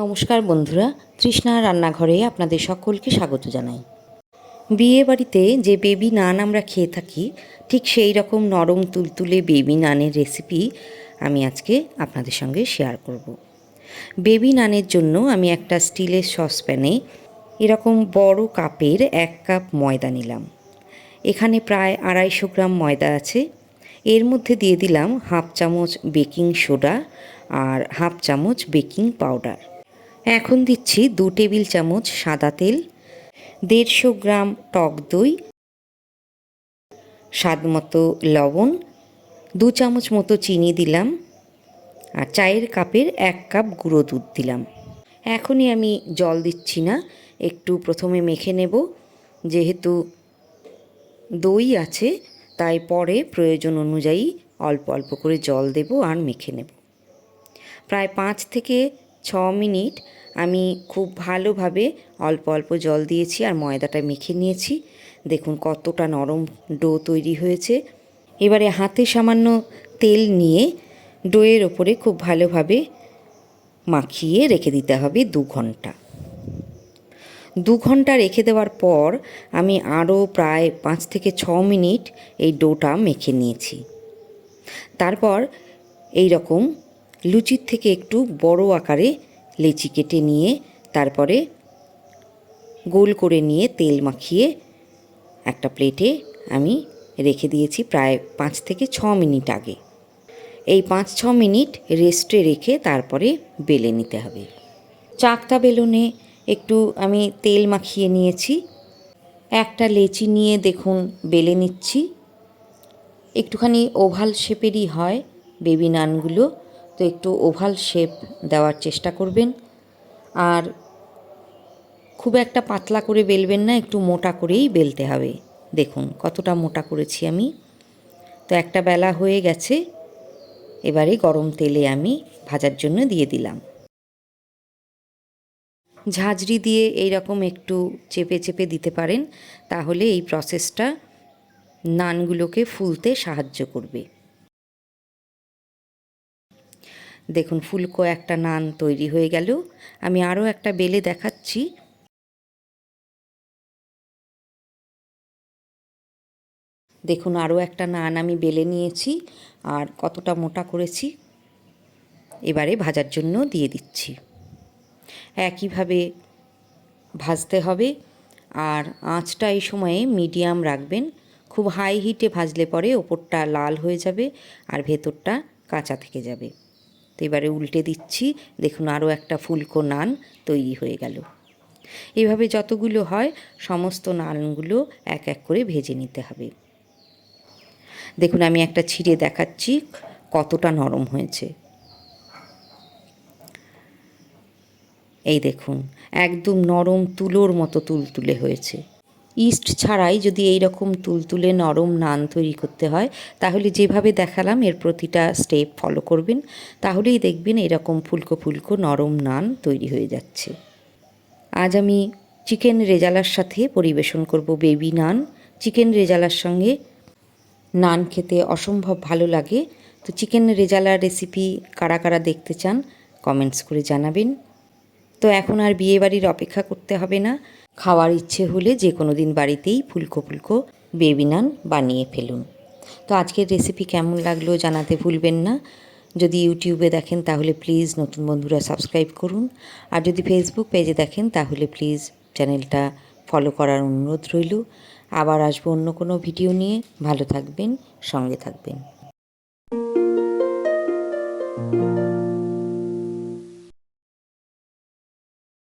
নমস্কার বন্ধুরা, তৃষ্ণা রান্নাঘরে আপনাদের সকলকে স্বাগত জানাই। বিয়ে বাড়িতে যে বেবি নান আমরা খেয়ে থাকি, ঠিক সেই রকম নরম তুলতুলে বেবি নানের রেসিপি আমি আজকে আপনাদের সঙ্গে শেয়ার করব। বেবি নানের জন্য আমি একটা স্টিলের সসপ্যানে এরকম বড় কাপের এক কাপ ময়দা নিলাম। এখানে প্রায় আড়াইশো গ্রাম ময়দা আছে। এর মধ্যে দিয়ে দিলাম হাফ চামচ বেকিং সোডা আর হাফ চামচ বেকিং পাউডার। এখন দিচ্ছি দু টেবিল চামচ সাদা তেল, দেড়শো গ্রাম টক দই, স্বাদ মতো লবণ, দু চামচ মতো চিনি দিলাম আর চায়ের কাপের এক কাপ গুঁড়ো দুধ দিলাম। এখনই আমি জল দিচ্ছি না, একটু প্রথমে মেখে নেব, যেহেতু দই আছে, তাই পরে প্রয়োজন অনুযায়ী অল্প অল্প করে জল দেব আর মেখে নেব। প্রায় পাঁচ থেকে ছ মিনিট আমি খুব ভালোভাবে অল্প অল্প জল দিয়েছি আর ময়দাটা মেখে নিয়েছি। দেখুন কতটা নরম ডো তৈরি হয়েছে। এবারে হাতে সামান্য তেল নিয়ে ডোয়ের ওপরে খুব ভালোভাবে মাখিয়ে রেখে দিতে হবে দু ঘণ্টা। দু ঘণ্টা রেখে দেওয়ার পর আমি আরও প্রায় পাঁচ থেকে ছ মিনিট এই ডোটা মেখে নিয়েছি। তারপর এই রকম লুচির থেকে একটু বড় আকারে লেচি কেটে নিয়ে তারপরে গোল করে নিয়ে তেল মাখিয়ে একটা প্লেটে আমি রেখে দিয়েছি প্রায় পাঁচ থেকে ছ মিনিট আগে। এই পাঁচ ছ মিনিট রেস্টে রেখে তারপরে বেলে নিতে হবে। চাকটা বেলুনে একটু আমি তেল মাখিয়ে নিয়েছি। একটা লেচি নিয়ে দেখুন বেলে নিচ্ছি। একটুখানি ওভাল শেপেরই হয় বেবি নানগুলো। একটু ওভাল শেপ দেওয়ার চেষ্টা করবেন। আর খুব একটা পাতলা করে বেলবেন না, একটু মোটা করেই বেলতে হবে। দেখুন কতটা মোটা করেছি আমি। তো একটা বেলা হয়ে গেছে, এবারে গরম তেলে আমি ভাজার জন্য দিয়ে দিলাম। ঝাঁঝরি দিয়ে এই রকম একটু চেপে চেপে দিতে পারেন, তাহলে এই প্রসেসটা নানগুলোকে ফুলতে সাহায্য করবে। দেখুন, ফুলকো একটা নান তৈরি হয়ে গেল। আমি আরও একটা বেলে দেখাচ্ছি। দেখুন, আরও একটা নান আমি বেলে নিয়েছি আর কতটা মোটা করেছি এবারে ভাজার জন্য দিয়ে দিচ্ছি। একইভাবে ভাজতে হবে আর আঁচটা এই সময়ে মিডিয়াম রাখবেন। খুব হাই হিটে ভাজলে পরে ওপরটা লাল হয়ে যাবে আর ভেতরটা কাঁচা থেকে যাবে। তো এবারে উল্টে দিচ্ছি। দেখুন আরও একটা ফুলকো নান তৈরি হয়ে গেল। এভাবে যতগুলো হয়, সমস্ত নানগুলো এক এক করে ভেজে নিতে হবে। দেখুন আমি একটা ছিঁড়ে দেখাচ্ছি কতটা নরম হয়েছে। এই দেখুন, একদম নরম তুলোর মতো তুলতুলে হয়েছে। ইস্ট ছাড়াই যদি এই রকম তুলতুলে নরম নান তৈরি করতে হয়, তাহলে যেভাবে দেখালাম এর প্রতিটা স্টেপ ফলো করবেন। তাহলেই দেখবেন এরকম ফুলকো ফুলকো নরম নান তৈরি হয়ে যাচ্ছে। আজ আমি চিকেন রেজালার সাথে পরিবেশন করব বেবি নান। চিকেন রেজালার সঙ্গে নান খেতে অসম্ভব ভালো লাগে। তো চিকেন রেজালার রেসিপি কারা কারা দেখতে চান কমেন্টস করে জানাবেন। তো এখন আর বিয়েবাড়ির অপেক্ষা করতে হবে না। খাওয়ার ইচ্ছে হলে যে কোনো দিন বাড়িতেই ফুলকো ফুলকো বেবি নান বানিয়ে ফেলুন। তো আজকের রেসিপি কেমন লাগল জানাতে ভুলবেন না। যদি ইউটিউবে দেখেন তাহলে প্লিজ নতুন বন্ধুরা সাবস্ক্রাইব করুন। আর যদি ফেসবুক পেজে দেখেন তাহলে প্লিজ চ্যানেলটা ফলো করার অনুরোধ রইল। আবার আসব অন্য কোনো ভিডিও নিয়ে। ভালো থাকবেন, সঙ্গে থাকবেন।